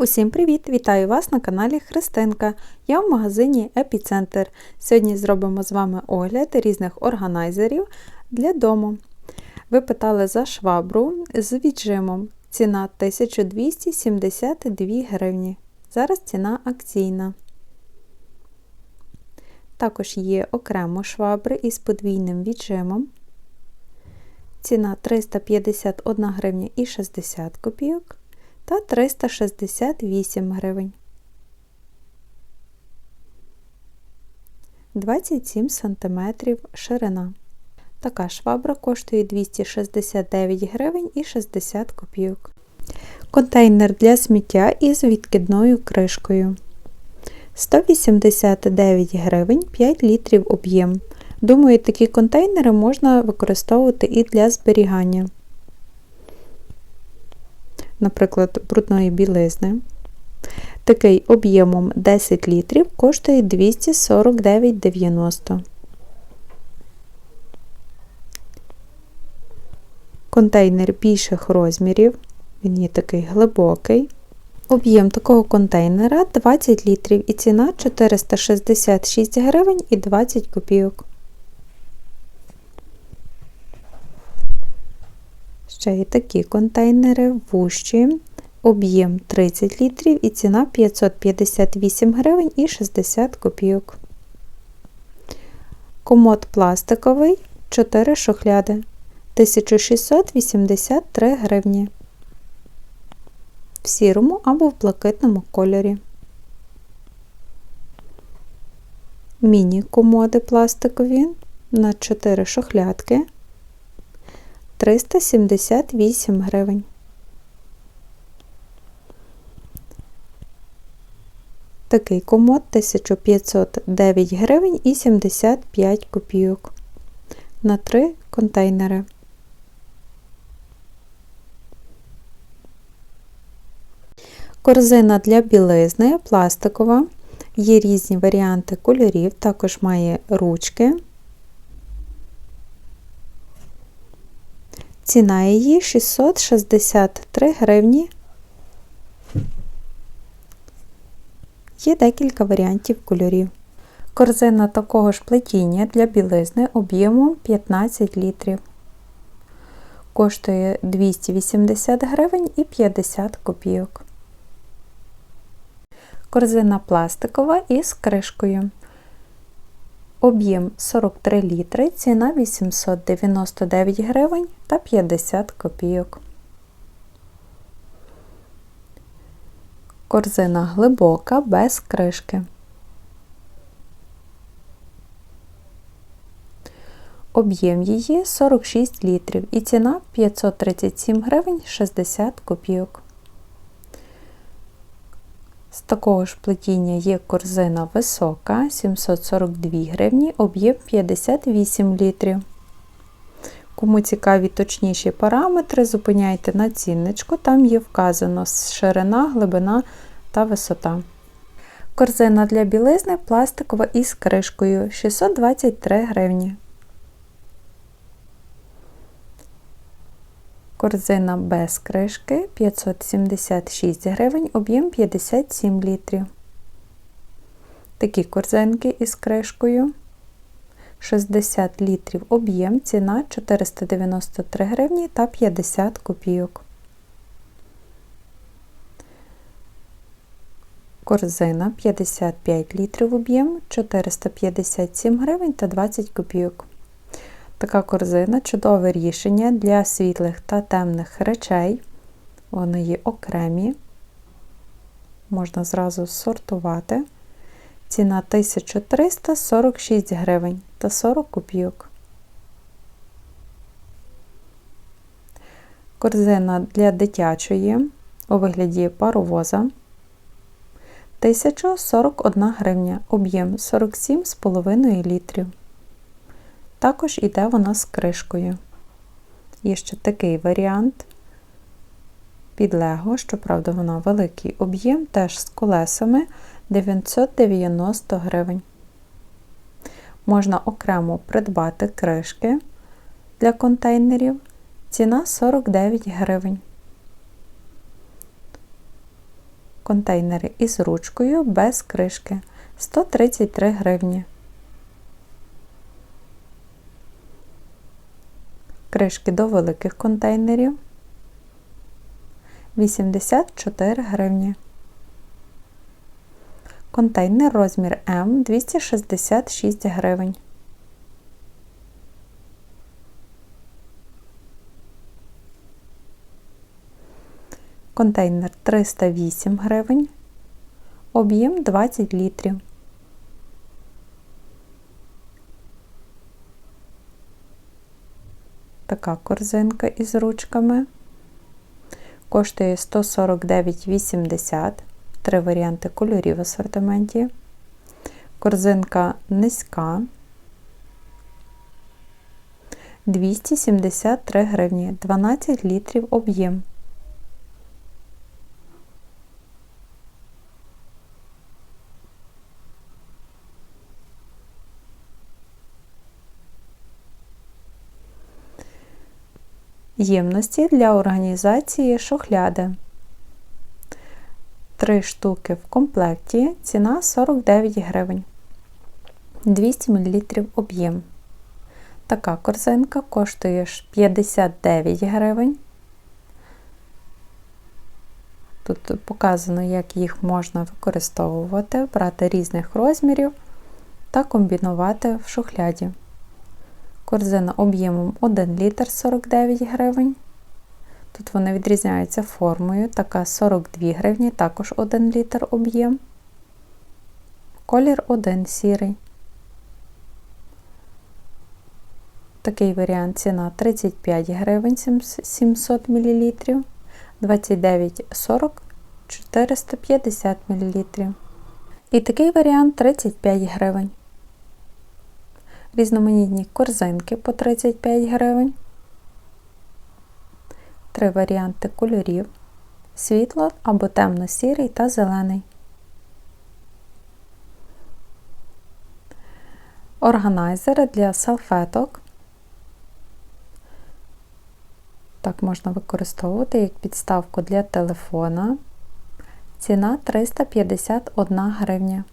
Усім привіт! Вітаю вас на каналі Христинка. Я в магазині Епіцентр. Сьогодні зробимо з вами огляд різних органайзерів для дому. Ви питали за швабру з віджимом. Ціна 1272 гривні. Зараз ціна акційна. Також є окремо швабри із подвійним віджимом. Ціна 351 гривня і 60 копійок та 368 гривень. 27 см ширина. Така швабра коштує 269 гривень і 60 копійок. Контейнер для сміття із відкидною кришкою. 189 гривень 5 літрів об'єм. Думаю, такі контейнери можна використовувати і для зберігання наприклад, брудної білизни. Такий об'ємом 10 літрів коштує 249,90. Контейнер більших розмірів, він є такий глибокий. Об'єм такого контейнера 20 літрів і ціна 466 гривень і 20 копійок. Ще є такі контейнери вущі, об'єм 30 літрів і ціна 558 гривень і 60 копійок. Комод пластиковий 4 шухляди 1683 гривні. В сірому або в блакитному кольорі. Міні-комоди пластикові на 4 шухлядки 378 гривень. Такий комод 1509 гривень і 75 копійок на 3 контейнери. Корзина для білизни пластикова. Є різні варіанти кольорів, також має ручки. Ціна її 663 гривні. Є декілька варіантів кольорів. Корзина такого ж плетіння для білизни об'ємом 15 літрів. Коштує 280 гривень і 50 копійок. Корзина пластикова із кришкою. Об'єм 43 літри, ціна 899 гривень та 50 копійок. Корзина глибока без кришки. Об'єм її 46 літрів і ціна 537 гривень 60 копійок. З такого ж плетіння є корзина висока 742 гривні, об'єм 58 літрів. Кому цікаві точніші параметри, зупиняйте на цінничку, там є вказано ширина, глибина та висота. Корзина для білизни пластикова із кришкою 623 гривні. Корзина без кришки 576 гривень, об'єм 57 літрів. Такі корзинки із кришкою 60 літрів об'єм, ціна 493 гривні та 50 копійок. Корзина 55 літрів об'єм, 457 гривень та 20 копійок. Така корзина чудове рішення для світлих та темних речей. Вони є окремі, можна зразу сортувати. Ціна 1346 гривень та 40 копійок. Корзина для дитячої у вигляді паровоза 1041 гривня, об'єм 47,5 літрів. Також іде вона з кришкою. Є ще такий варіант під Лего, щоправда, вона великий об'єм, теж з колесами 990 гривень. Можна окремо придбати кришки для контейнерів. Ціна 49 гривень. Контейнери із ручкою без кришки 133 гривні. Кришки до великих контейнерів 84 гривні. Контейнер розмір М 266 гривень. Контейнер 308 гривень. Об'єм 20 літрів. Така корзинка із ручками. Коштує 149,80. Три варіанти кольорів в асортименті. Корзинка низька. 273 гривні, 12 літрів об'єм. Ємності для організації шухляди. Три штуки в комплекті, ціна 49 гривень, 200 мл об'єм. Така корзинка коштує 59 гривень. Тут показано, як їх можна використовувати, брати різних розмірів та комбінувати в шухляді. Корзина об'ємом 1 літр 49 гривень. Тут вони відрізняються формою, така 42 гривні, також 1 літр об'єм. Колір 1 сірий. Такий варіант ціна 35 гривень 700 мл, 29,40 450 мл. І такий варіант 35 гривень. Різноманітні корзинки по 35 гривень три варіанти кольорів: світло або темно-сірий та зелений. Органайзери для салфеток. Так можна використовувати як підставку для телефона. Ціна 351 гривня.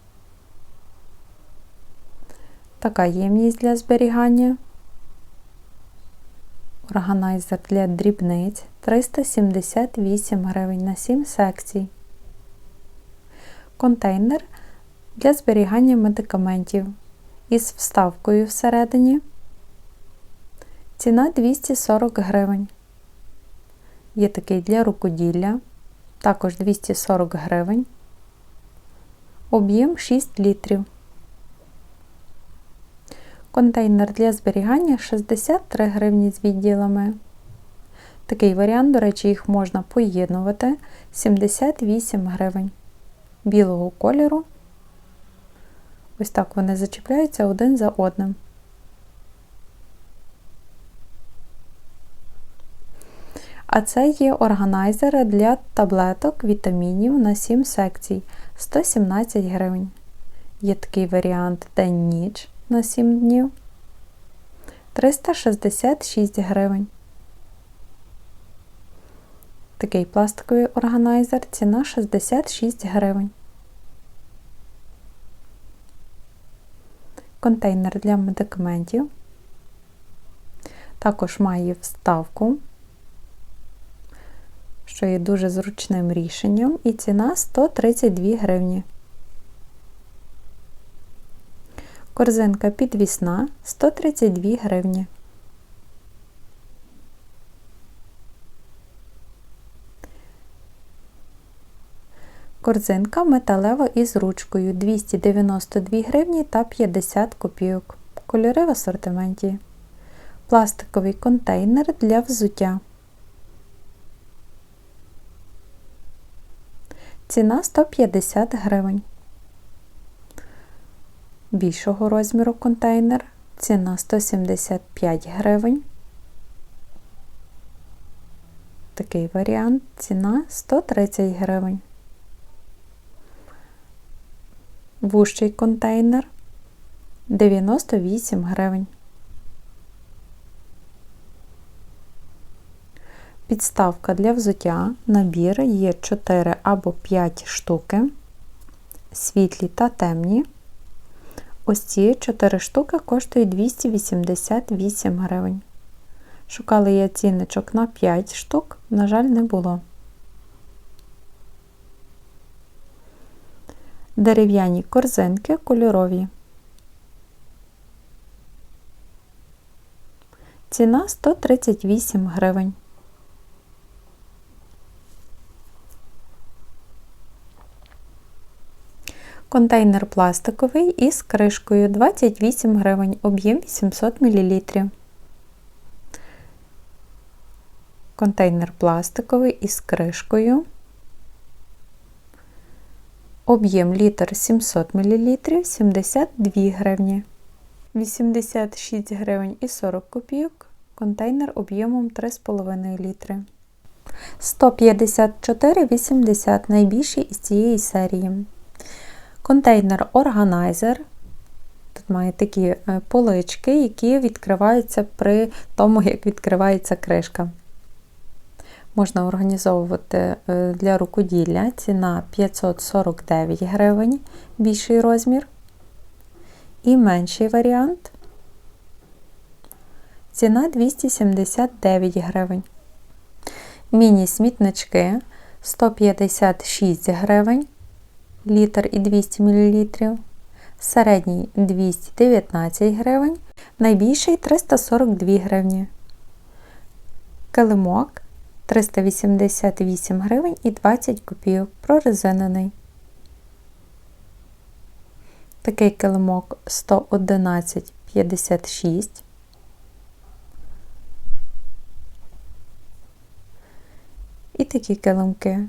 Така ємність для зберігання. Органайзер для дрібниць 378 гривень на 7 секцій. Контейнер для зберігання медикаментів із вставкою всередині. Ціна 240 гривень. Є такий для рукоділля, також 240 гривень. Об'єм 6 літрів. Контейнер для зберігання 63 гривні з відділами. Такий варіант, до речі, їх можна поєднувати 78 гривень білого кольору. Ось так вони зачіпляються один за одним. А це є органайзери для таблеток вітамінів на 7 секцій 117 гривень. Є такий варіант день-ніч на 7 днів 366 гривень. Такий пластиковий органайзер ціна 66 гривень. Контейнер для медикаментів. Також має вставку, що є дуже зручним рішенням, і ціна 132 гривні. Корзинка підвісна 132 гривні. Корзинка металева із ручкою 292 гривні та 50 копійок. Кольори в асортименті. Пластиковий контейнер для взуття. Ціна 150 гривень більшого розміру контейнер. Ціна 175 гривень. Такий варіант, ціна 130 гривень. Вущий контейнер 98 гривень. Підставка для взуття, набір є 4 або 5 штуки, світлі та темні. Ось ці 4 штуки коштують 288 гривень. Шукали я цінничок на 5 штук, на жаль, не було. Дерев'яні корзинки кольорові. Ціна 138 гривень. Контейнер пластиковий із кришкою 28 гривень, об'єм 800 мл. Контейнер пластиковий із кришкою. Об'єм літр 700 мл 72 гривні. 86 гривень і 40 копійок. Контейнер об'ємом 3,5 літри. 154,80 найбільший із цієї серії. Контейнер органайзер. Тут має такі е, полички, які відкриваються при тому, як відкривається кришка. Можна організовувати е, для рукоділля ціна 549 гривень, більший розмір. І менший варіант. Ціна 279 гривень. Міні-смітнички 156 гривень, літр і 200 мл. Середній 219 гривень, найбільший 342 гривні. Килимок 388 гривень і 20 копійок прорезинений. Такий килимок 111,56. І такі килимки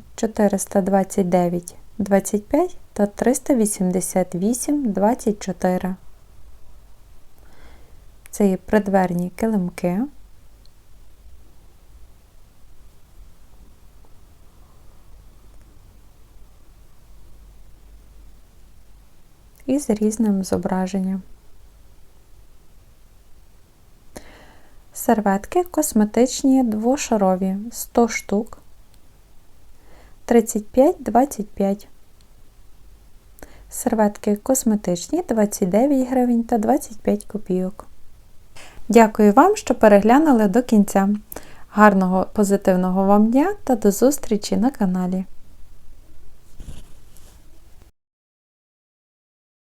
429,25 та 388,24. Це є придверні килимки. і з різним зображенням. Серветки косметичні двошарові 100 штук 35-25. Серветки косметичні 29 гривень та 25 копійок. Дякую вам, що переглянули до кінця. Гарного позитивного вам дня та до зустрічі на каналі!